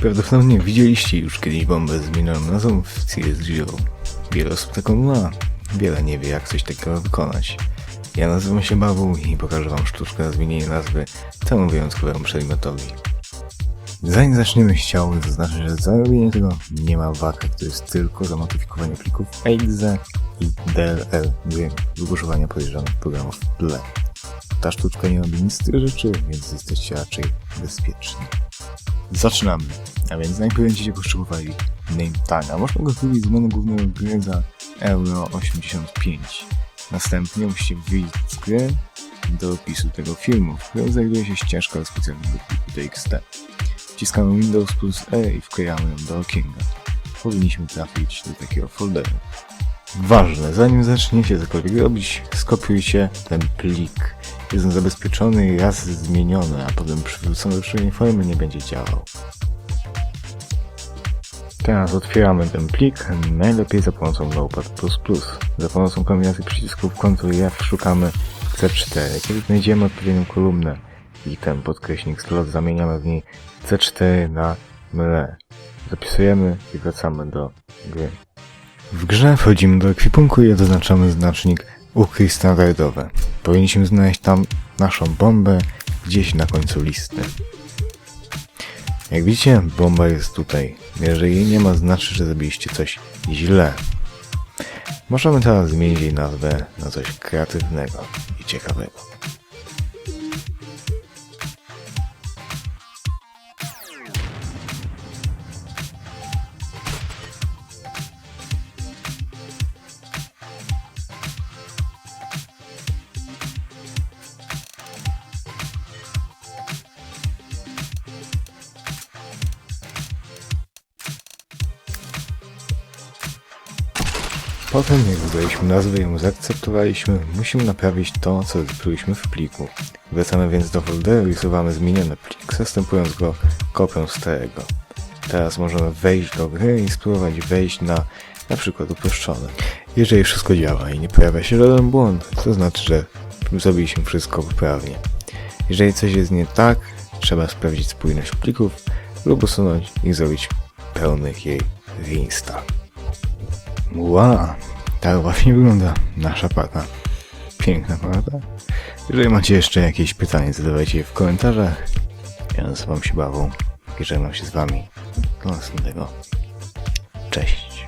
Prawdopodobnie widzieliście już kiedyś bombę zmienioną nazwą w CS Zero. Wiele osób taką ma, wiele nie wie jak coś takiego wykonać. Ja nazywam się Bawu i pokażę wam sztuczkę na zmienienie nazwy temu wyjątkowemu przedmiotowi. Zanim zaczniemy chciałbym zaznaczyć, że za robienie tego nie ma waka, to jest tylko zamodyfikowanie plików exe i DLL do wygłoszowania podejrzanych programów w tle. Ta sztuczka nie robi nic z tych rzeczy, więc jesteście raczej bezpieczni. Zaczynamy. A więc najpierw będziecie potrzebowali name taga. Można go kupić z menu głównego gry za euro 85. Następnie musicie wyjść z gry do opisu tego filmu, w którym znajduje się ścieżka do specjalnego pliku TXT. Wciskamy Windows plus E i wklejamy ją do okienka. Powinniśmy trafić do takiego folderu. Ważne, zanim zaczniecie cokolwiek robić, skopiujcie ten plik. Jest on zabezpieczony i raz zmieniony, a potem przywrócony do poprzedniej formy nie będzie działał. Teraz otwieramy ten plik, najlepiej za pomocą Notepad++. Za pomocą kombinacji przycisków Ctrl i F szukamy C4. Kiedy znajdziemy odpowiednią kolumnę i ten podkreśnik slot zamieniamy w niej C4 na mle. Zapisujemy i wracamy do gry. W grze wchodzimy do ekwipunku i zaznaczamy znacznik ukryj standardowe. Powinniśmy znaleźć tam naszą bombę gdzieś na końcu listy. Jak widzicie, bomba jest tutaj. Jeżeli jej nie ma, znaczy, że zrobiliście coś źle. Możemy teraz zmienić jej nazwę na coś kreatywnego i ciekawego. Potem, jak wybraliśmy nazwę i ją zaakceptowaliśmy, musimy naprawić to, co zepsuliśmy w pliku. Wracamy więc do folderu i usuwamy zmieniony plik, zastępując go kopią starego. Teraz możemy wejść do gry i spróbować wejść na na przykład uproszczone. Jeżeli wszystko działa i nie pojawia się żaden błąd, to znaczy, że zrobiliśmy wszystko poprawnie. Jeżeli coś jest nie tak, trzeba sprawdzić spójność plików lub usunąć i zrobić pełny jej reinstall. Wow, tak właśnie wygląda nasza pata. Piękna prawda? Jeżeli macie jeszcze jakieś pytanie, zadawajcie je w komentarzach. Ja nazywam się Bawą i żegnam się z Wami. Do następnego. Cześć.